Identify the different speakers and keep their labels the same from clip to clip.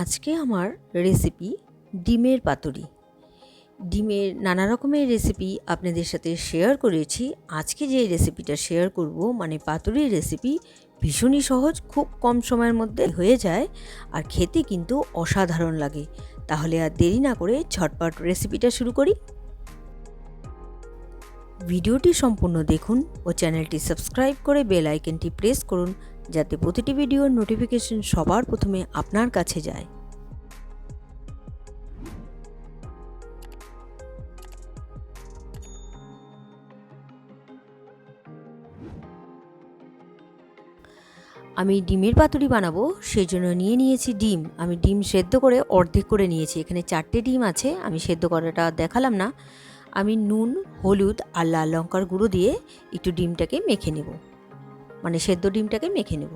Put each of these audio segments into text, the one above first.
Speaker 1: আজকে আমার রেসিপি ডিমের পাতুরি। ডিমের নানা রকমের রেসিপি আপনাদের সাথে শেয়ার করেছি। আজকে যে রেসিপিটা শেয়ার করব মানে পাতুরির রেসিপি ভীষণই সহজ, খুব কম সময়ের মধ্যে হয়ে যায় আর খেতে কিন্তু অসাধারণ লাগে। তাহলে আর দেরি না করে ঝটপট রেসিপিটা শুরু করি। ভিডিওটি সম্পূর্ণ দেখুন ও চ্যানেলটি সাবস্ক্রাইব করে বেল আইকনটি প্রেস করুন। যাতে প্রতিটি ভিডিওর নোটিফিকেশন সবার প্রথমে আপনার কাছে যায়। আমি ডিমের পাতুরি বানাবো সেই জন্য নিয়ে নিয়েছি ডিম। আমি ডিম সেদ্ধ করে অর্ধেক করে নিয়েছি। এখানে চারটে ডিম আছে, আমি সেদ্ধ করাটা দেখালাম না। আমি নুন, হলুদ আর লাল লঙ্কার গুঁড়ো দিয়ে একটু ডিমটাকে মেখে নেব। মানে সেদ্ধ ডিমটাকে মেখে নেব।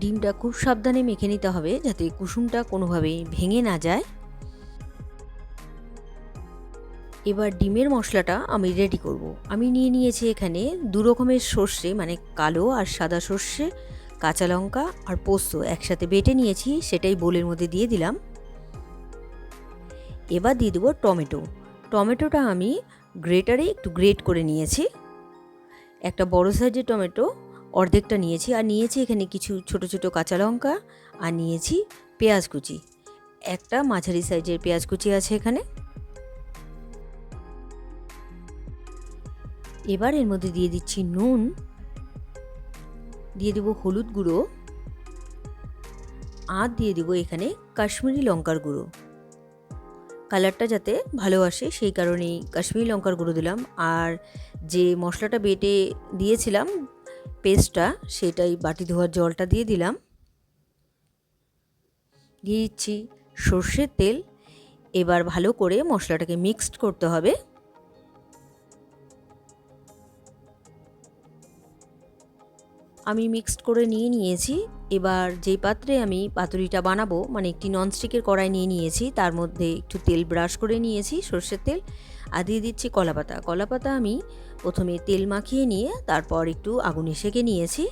Speaker 1: ডিমটা খুব সাবধানে মেখে নিতে হবে যাতে কুসুমটা কোনোভাবেই ভেঙে না যায়। এবার ডিমের মশলাটা আমি রেডি করব। আমি নিয়ে নিয়েছি এখানে দু রকমের সর্ষে মানে কালো আর সাদা সর্ষে, কাঁচা লঙ্কা আর পোস্ত একসাথে বেটে নিয়েছি, সেটাই বোলের মধ্যে দিয়ে দিলাম। এবার দিয়ে দেবো টমেটো। টমেটোটা আমি গ্রেটারে একটু গ্রেট করে নিয়েছি। একটা বড় সাইজের টমেটো অর্ধেকটা নিয়েছি। আর নিয়েছি এখানে কিছু ছোট ছোট কাঁচা লঙ্কা আর নিয়েছি পেঁয়াজ কুচি। একটা মাঝারি সাইজের পেঁয়াজ কুচি আছে এখানে। এবার এর মধ্যে দিয়ে দিচ্ছি নুন। দিয়ে দেব হলুদ গুঁড়ো। আর দিয়ে দেবো এখানে কাশ্মীরি লঙ্কার গুঁড়ো। কালারটা যাতে ভালো আসে, সেই কারণেই কাশ্মীরি লঙ্কার গুঁড়ো দিলাম। আর যে মশলাটা বেটে দিয়েছিলাম পেস্টটা, সেটাই বাটি ধোয়ার জলটা দিয়ে দিলাম। দিয়ে দিচ্ছি সর্ষের তেল। এবার ভালো করে মশলাটাকে মিক্সড করতে হবে। আমি মিক্সড করে নিয়ে নিয়েছি। এবার যেই পাত্রে আমি পাতুরিটা বানাবো মানে একটি ননস্টিকের কড়াই নিয়ে নিয়েছি, তার মধ্যে একটু তেল ব্রাশ করে নিয়েছি, সর্ষের তেল, আর দিয়ে দিচ্ছি কলাপাতা কলাপাতা আমি প্রথমে তেল মাখিয়ে নিয়ে, তারপর একটু আগুনে সেঁকে নিয়েছি।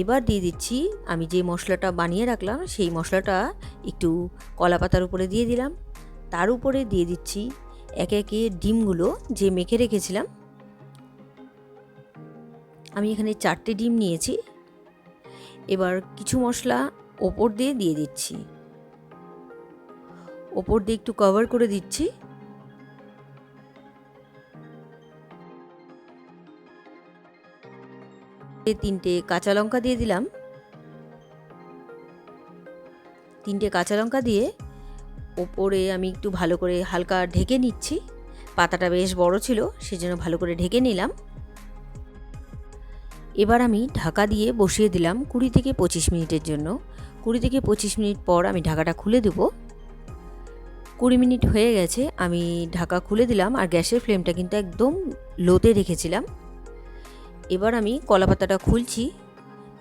Speaker 1: এবার দিয়ে দিচ্ছি, আমি যে মশলাটা বানিয়ে রাখলাম, সেই মশলাটা একটু কলা পাতার উপরে দিয়ে দিলাম। তার উপরে দিয়ে দিচ্ছি একে একে ডিমগুলো যে মেখে রেখেছিলাম আমি এখানে চারটে ডিম নিয়েছি। এবার কিছু মশলা ওপর দিয়ে দিয়ে দিচ্ছি। ওপর দিয়ে একটু কভার করে দিচ্ছি। তিনটে কাঁচা লঙ্কা দিয়ে দিলাম। তিনটে কাঁচা লঙ্কা দিয়ে ওপরে আমি একটু ভালো করে হালকা ঢেকে নিচ্ছি। পাতাটা বেশ বড় ছিল, সেজন্য ভালো করে ঢেকে নিলাম। এবার আমি ঢাকা দিয়ে বসিয়ে দিলাম কুড়ি থেকে পঁচিশ মিনিটের জন্য। কুড়ি থেকে পঁচিশ মিনিট পর আমি ঢাকাটা খুলে দেব। কুড়ি মিনিট হয়ে গেছে, আমি ঢাকা খুলে দিলাম আর গ্যাসের ফ্লেমটা কিন্তু একদম লোতে রেখেছিলাম। এবার আমি কলা পাতাটা খুলছি।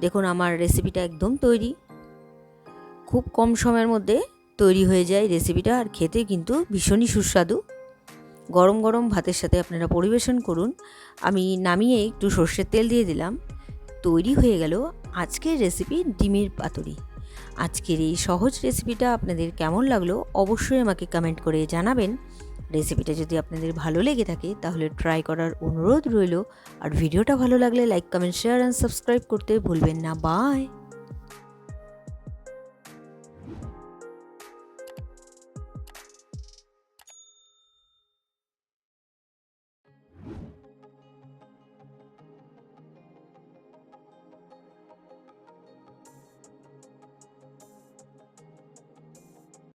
Speaker 1: দেখুন আমার রেসিপিটা একদম তৈরি। খুব কম সময়ের মধ্যে তৈরি হয়ে যায় রেসিপিটা আর খেতে কিন্তু ভীষণই সুস্বাদু। গরম গরম ভাতের সাথে আপনারা পরিবেশন করুন। আমি নামিয়ে একটু সর্ষের তেল দিয়ে দিলাম। তৈরি হয়ে গেল আজকের রেসিপি ডিমের পাতুরি। আজকের এই সহজ রেসিপিটা আপনাদের কেমন লাগল অবশ্যই আমাকে কমেন্ট করে জানাবেন। রেসিপিটা যদি আপনাদের ভালো লেগে থাকে তাহলে ট্রাই করার অনুরোধ রইল। আর ভিডিওটা ভালো লাগলে like comment share and subscribe করতে ভুলবেন না। বাই